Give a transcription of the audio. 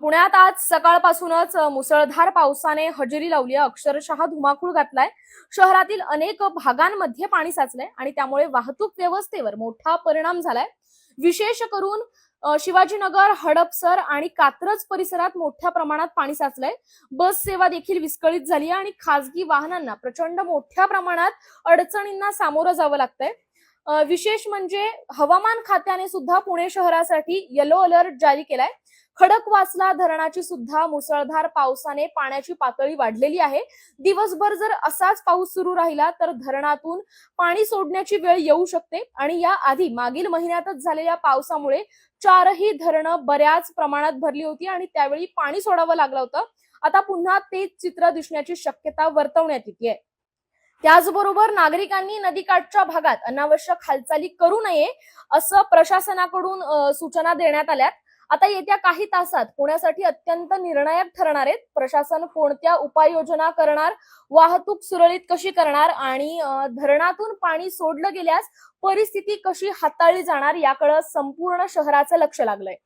पुण्यात आज सकाळपासूनच मुसळधार पावसाने हजेरी लावली आहे. अक्षरशः धुमाकूळ घातलाय. शहरातील अनेक भागांमध्ये पाणी साचलंय आणि त्यामुळे वाहतूक व्यवस्थेवर मोठा परिणाम झालाय. विशेष करून शिवाजीनगर हडपसर आणि कात्रज परिसरात मोठ्या प्रमाणात पाणी साचलंय. बस सेवा देखील विस्कळीत झाली आहे आणि खासगी वाहनांना प्रचंड मोठ्या प्रमाणात अडचणींना सामोरं जावं लागतंय. विशेष म्हणजे हवामान खात्याने सुद्धा पुणे शहरासाठी येलो अलर्ट जारी केलाय. खडकवासला धरणाची सुद्धा मुसळधार पावसाने पाण्याची पातळी वाढलेली आहे. दिवसभर जर असाच पाऊस सुरू राहिला तर धरणातून पाणी सोडण्याची वेळ येऊ शकते आणि या आधी मागील महिन्यातच झालेल्या पावसामुळे चारही धरणं बऱ्याच प्रमाणात भरली होती आणि त्यावेळी पाणी सोडावं लागलं होतं. आता पुन्हा तेच चित्र दिसण्याची शक्यता वर्तवण्यात येते त्याचबरोबर नागरिकांनी नदीकाठच्या भागात अनावश्यक हालचाली करू नये असं प्रशासनाकडून सूचना देण्यात आल्यात. आता येत्या काही तासात पुण्यासाठी अत्यंत निर्णायक ठरणार आहेत. प्रशासन कोणत्या उपाययोजना करणार? वाहतूक सुरळीत कशी करणार? आणि धरणातून पाणी सोडलं गेल्यास परिस्थिती कशी हाताळली जाणार? याकडे संपूर्ण शहराचं लक्ष लागलंय.